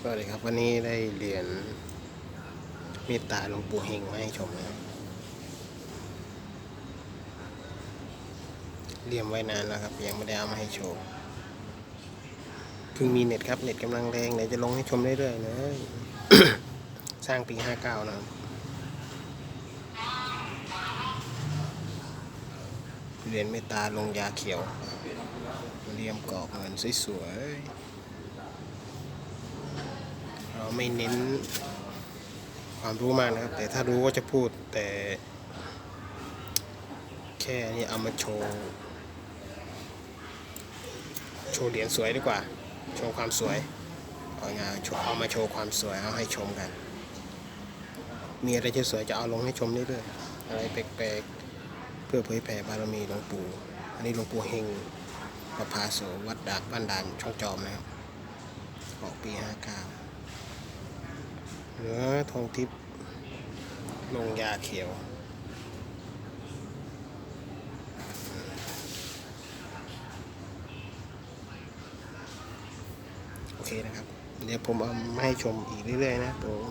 สวัสดีครับ วันนี้ได้เหรียนเมตตาหลวงปู่เฮงมาให้ชมนะครับเรียมไว้นานแล้วครับ ยังไม่ได้เอามาให้โชว์เพิ่งมีเน็ตครับ เน็ตกำลังแรงเดี๋ยวจะลงให้ชมเรื่อยๆเลย สร้างปี59นะครับเรียนเมตตาลงยาเขียวเรียมกรอบเงินสวยๆ ไม่เน้นความรู้มากนะครับ แต่ถ้ารู้ก็จะพูดแต่ แค่นี้เอามาโชว์ โชว์เหรียญสวยดีกว่า โชว์ความสวยเอางานเอามาโชว์ความสวยเอาให้ชมกัน มีอะไรที่สวยจะเอาลงให้ชมเรื่อยๆอะไรแปลกๆ เพื่อเผยแผ่บารมีหลวงปู่ อันนี้หลวงปู่เฮงประภาโสวัดดาบบ้านด่านช่องจอมนะครับออกปี59 เหนือทองทิพย์ลงยาเขียวโอเคนะครับ เดี๋ยวผมเอามาให้ชมอีกเรื่อยๆนะผม